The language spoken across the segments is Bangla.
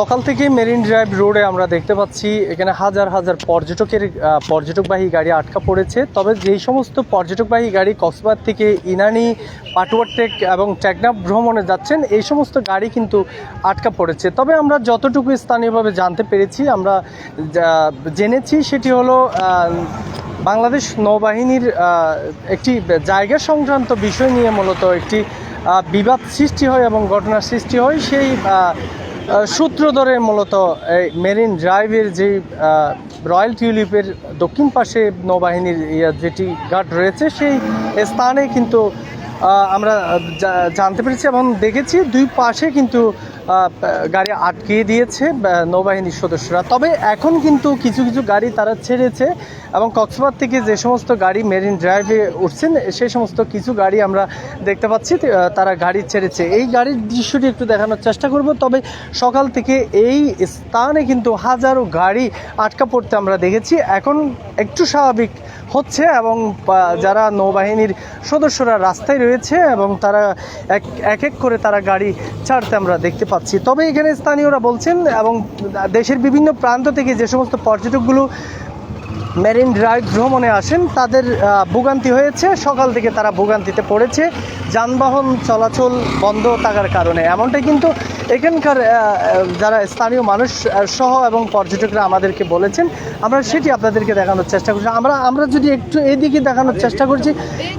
সকাল থেকে মেরিন ড্রাইভ রোডে আমরা দেখতে পাচ্ছি, এখানে হাজার হাজার পর্যটকের পর্যটকবাহী গাড়ি আটকা পড়েছে। তবে যেই সমস্ত পর্যটকবাহী গাড়ি কক্সবাজার থেকে ইনানি পাটুয়ারটেক এবং টেকনাফ ভ্রমণে যাচ্ছেন, এই সমস্ত গাড়ি কিন্তু আটকা পড়েছে। তবে আমরা যতটুকু স্থানীয়ভাবে জানতে পেরেছি, আমরা জেনেছি সেটি হলো বাংলাদেশ নৌবাহিনীর একটি জায়গা সংক্রান্ত বিষয় নিয়ে মূলত একটি বিবাদ সৃষ্টি হয় এবং ঘটনার সৃষ্টি হয়। সেই সূত্র ধরে মূলত এই মেরিন ড্রাইভের যে রয়্যাল টিউলিপের দক্ষিণ পাশে নৌবাহিনীর যেটি ঘাট রয়েছে, সেই স্থানে কিন্তু আমরা জানতে পেরেছি এবং দেখেছি। দুই পাশে কিন্তু গাড়ি আটকিয়ে দিয়েছে নৌবাহিনীর সদস্যরা। তবে এখন কিন্তু কিছু কিছু গাড়ি তারা ছেড়েছে এবং কক্সবাজার থেকে যে সমস্ত গাড়ি মেরিন ড্রাইভে উঠছেন, সেই সমস্ত কিছু গাড়ি আমরা দেখতে পাচ্ছি তারা গাড়ি ছেড়েছে। এই গাড়ির দৃশ্যটি একটু দেখানোর চেষ্টা করব, তবে সকাল থেকে এই স্থানে কিন্তু হাজারো গাড়ি আটকা পড়তে আমরা দেখেছি। এখন একটু স্বাভাবিক হচ্ছে এবং যারা নৌবাহিনীর সদস্যরা রাস্তায় রয়েছে এবং তারা এক এক করে তারা গাড়ি ছাড়তে আমরা দেখতে পাচ্ছি। তবে এখানে স্থানীয়রা বলছেন এবং দেশের বিভিন্ন প্রান্ত থেকে যে সমস্ত পর্যটকগুলো মেরিন ড্রাইভ ভ্রমণে আসেন, তাদের ভোগান্তি হয়েছে। সকাল থেকে তারা ভোগান্তিতে পড়েছে। যানবাহন চলাচল বন্ধ থাকার কারণে। এমনটাই কিন্তু এখানকার যারা স্থানীয় মানুষ সহ এবং পর্যটকরা আমাদেরকে বলেছেন, আমরা সেটি আপনাদেরকে দেখানোর চেষ্টা করছি। আমরা আমরা যদি একটু এদিকে দেখানোর চেষ্টা করছি,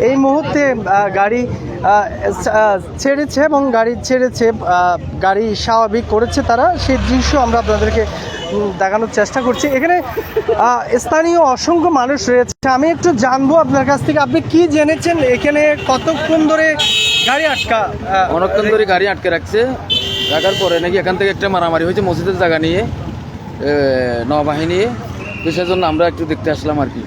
এই মুহূর্তে গাড়ি ছেড়েছে এবং গাড়ি ছেড়েছে গাড়ি স্বাভাবিক করেছে তারা, সেই দৃশ্য আমরা আপনাদেরকে দেখানোর চেষ্টা করছি। এখানে স্থানীয় অসংখ্য মানুষ রয়েছে। আমি একটু জানব আপনার কাছ থেকে, আপনি কি জেনেছেন এখানে কতক্ষণ ধরে গাড়ি আটকা অনেকক্ষণ ধরে গাড়ি আটকে রাখছে। রাখার পরে নাকি এখান থেকে একটা মারামারি হয়েছে মসজিদের জায়গা নিয়ে নৌবাহিনী। তো সেজন্য আমরা একটু দেখতে আসলাম আর কি।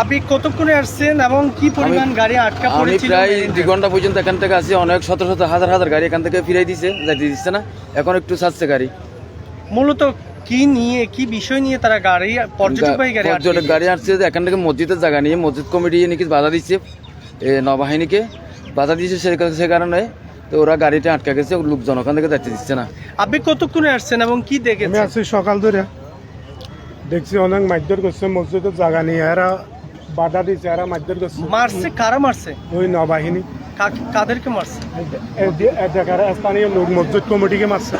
আপনি কতক্ষণে আসছেন এবং কি পরিমাণ গাড়ি আটকা আমি পড়েছিল প্রায় দুই ঘণ্টা পর্যন্ত এখান থেকে আসি অনেক শত শত হাজার হাজার গাড়ি এখান থেকে ফিরাই দিছে যাইতে দিচ্ছে না। এখন একটু ছাড়ছে গাড়ি। মূলত কি নিয়ে কি বিষয় নিয়ে তারা গাড়ি পর্যটকবাহী গাড়ি আটকে পর্যটক গাড়ি আসছে যে এখান থেকে মসজিদের জায়গা নিয়ে মসজিদ কমিটি নাকি বাধা দিচ্ছে এ, নৌবাহিনীকে। বাধা দিচ্ছে সে সে কারণে তো ওরা গাড়িটা আটকে গেছে লোকজন ওখান থেকে যাইতে দিচ্ছে না। আপনি কতক্ষণে আসছেন এবং কি আমি দেখেছেন আছি সকাল ধরে। দেখছি অনেক মারধর করছে মসজিদের জায়গা নিয়ে এরা বাধা দিচ্ছে এরা মারধর করছে। মারছে? কারা মারছে? ওই নৌবাহিনী। কাকে- কাদেরকে মারছে? এলাকার স্থানীয় লোক মসজিদ কমিটিকে মারছে।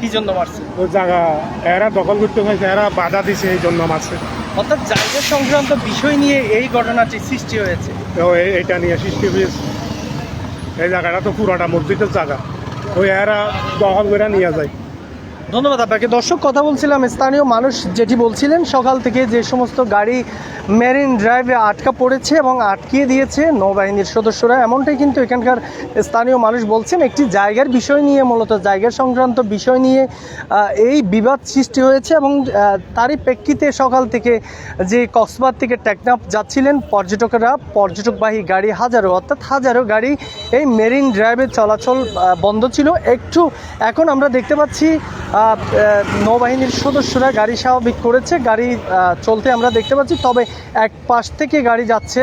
কি জন্য মারছে? ওই জায়গা এরা দখল করতে পারছে এরা বাধা দিছে এই জন্য মারছে। অর্থাৎ জায়গা সংক্রান্ত বিষয় নিয়ে এই ঘটনাটি সৃষ্টি হয়েছে। এটা নিয়ে সৃষ্টি হয়েছে। এই জায়গাটা তো পুরাটা মসজিদের জায়গা। ওই এরা দখল করে নিয়ে যায়। ধন্যবাদ আপনাকে। দর্শক, কথা বলছিলাম স্থানীয় মানুষ যেটি বলছিলেন, সকাল থেকে যে সমস্ত গাড়ি মেরিন ড্রাইভে আটকা পড়েছে এবং আটকিয়ে দিয়েছে নৌবাহিনীর সদস্যরা, এমনটাই কিন্তু এখানকার স্থানীয় মানুষ বলছেন। একটি জায়গার বিষয় নিয়ে, মূলত জায়গা সংক্রান্ত বিষয় নিয়ে এই বিবাদ সৃষ্টি হয়েছে এবং তারই প্রেক্ষিতে সকাল থেকে যে কক্সবাজার থেকে টেকনাফ যাচ্ছিলেন, পর্যটকেরা, পর্যটকবাহী গাড়ি হাজারো, অর্থাৎ হাজারো গাড়ি এই মেরিন ড্রাইভে চলাচল বন্ধ ছিল। একটু এখন আমরা দেখতে পাচ্ছি নৌবাহিনীর সদস্যরা গাড়ি স্বাভাবিক করেছে, গাড়ি চলতে আমরা দেখতে পাচ্ছি, তবে এক পাশ থেকে গাড়ি যাচ্ছে।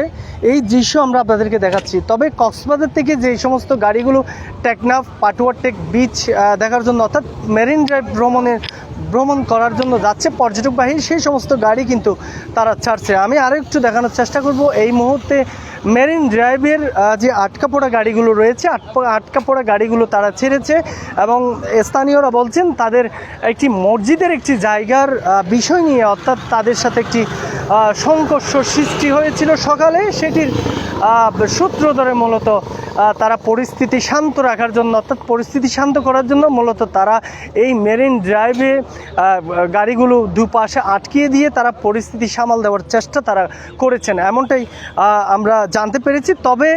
এই দৃশ্য আমরা আপনাদেরকে দেখাচ্ছি। তবে কক্সবাজার থেকে যে সমস্ত গাড়িগুলো টেকনাফ পাটুয়ারটেক বিচ দেখার জন্য, অর্থাৎ মেরিন ড্রাইভ ভ্রমণের ভ্রমণ করার জন্য যাচ্ছে পর্যটকবাহী সেই সমস্ত গাড়ি কিন্তু তারা ছাড়ছে। আমি আরও একটু দেখানোর চেষ্টা করব, এই মুহূর্তে মেরিন ড্রাইভের যে আটকা পড়া গাড়িগুলো রয়েছে আটকা পড়া গাড়িগুলো তারা ছেড়েছে এবং স্থানীয়রা বলছেন তাদের একটি মসজিদের একটি জায়গার বিষয় নিয়ে অর্থাৎ তাদের সাথে একটি সংঘর্ষ সৃষ্টি হয়েছিল সকালে। সেটির সূত্র ধরে মূলত তারা পরিস্থিতি শান্ত রাখার জন্য, অর্থাৎ পরিস্থিতি শান্ত করার জন্য মূলত তারা এই মেরিন ড্রাইভে গাড়িগুলো দুপাশে আটকিয়ে দিয়ে তারা পরিস্থিতি সামাল দেওয়ার চেষ্টা তারা করেছেন। এমনটাই আমরা জানতে পেরেছি। তবে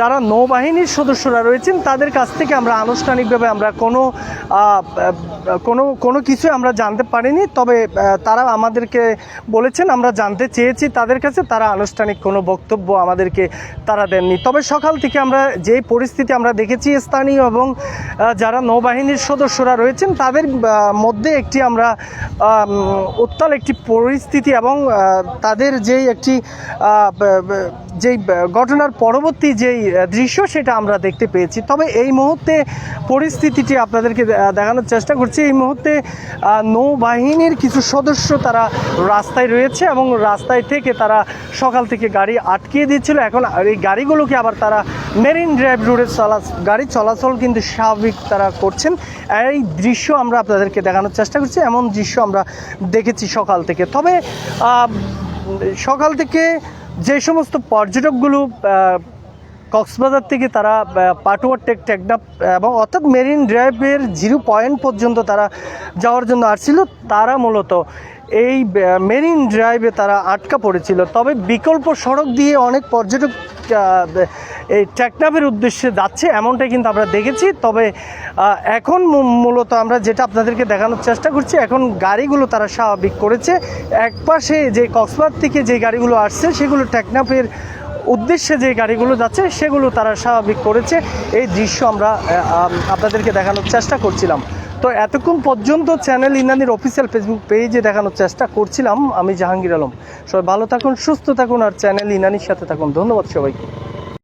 যারা নৌবাহিনীর সদস্যরা রয়েছেন, তাদের কাছ থেকে আমরা আনুষ্ঠানিকভাবে আমরা কোনো কোনো কোনো কিছু আমরা জানতে পারিনি। তবে তারা আমাদেরকে বলেছেন, আমরা জানতে চেয়েছি, তাদের কাছে তারা আনুষ্ঠানিক কোনো বক্তব্য আমাদেরকে তারা দেননি। তবে সকাল থেকে আমরা যে পরিস্থিতি আমরা দেখেছি স্থানীয় এবং যারা নৌবাহিনীর সদস্যরা রয়েছেন তাদের মধ্যে একটি আমরা আম, উত্তাল একটি পরিস্থিতি এবং তাদের যেই একটি যেই ঘটনার পরবর্তী যেই দৃশ্য সেটা আমরা দেখতে পেয়েছি। তবে এই মুহূর্তে পরিস্থিতিটি আপনাদেরকে দেখানোর চেষ্টা করছি। এই মুহূর্তে নৌবাহিনীর কিছু সদস্য তারা রাস্তায় রয়েছে এবং রাস্তায় থেকে তারা সকাল থেকে গাড়ি আটকিয়ে দিচ্ছিল। এখন এই গাড়িগুলোকে আবার তারা মেরিন ড্রাইভ রোডে চলা গাড়ি চলাচল কিন্তু স্বাভাবিক তারা করছেন। এই দৃশ্য আমরা আপনাদেরকে দেখানোর চেষ্টা করছি। এমন দৃশ্য আমরা দেখেছি সকাল থেকে। তবে সকাল থেকে যে সমস্ত পর্যটকগুলো কক্সবাজার থেকে তারা আহ, পাটুয়া টেক টেকনাপ এবং অর্থাৎ মেরিন ড্রাইভের জিরো পয়েন্ট পর্যন্ত তারা যাওয়ার জন্য আসছিল। তারা মূলত এই মেরিন ড্রাইভে তারা আটকা পড়েছিল। তবে বিকল্প সড়ক দিয়ে অনেক পর্যটক এই টেকনাফের উদ্দেশ্যে যাচ্ছে, এমনটাই কিন্তু আমরা দেখেছি। তবে এখন মূলত আমরা যেটা আপনাদেরকে দেখানোর চেষ্টা করছি, এখন গাড়িগুলো তারা স্বাভাবিক করেছে। একপাশে যে কক্সবাজার থেকে যে গাড়িগুলো আসছে, সেগুলো টেকনাফের উদ্দেশ্যে যে গাড়িগুলো যাচ্ছে, সেগুলো তারা স্বাভাবিক করেছে। এই দৃশ্য আমরা আপনাদেরকে দেখানোর চেষ্টা করছিলাম। তো এতক্ষণ পর্যন্ত চ্যানেল ইনানির অফিসিয়াল ফেসবুক পেজে দেখানোর চেষ্টা করছিলাম আমি জাহাঙ্গীর আলম। সবাই ভালো থাকুন, সুস্থ থাকুন আর চ্যানেল ইনানির সাথে থাকুন। ধন্যবাদ সবাইকে।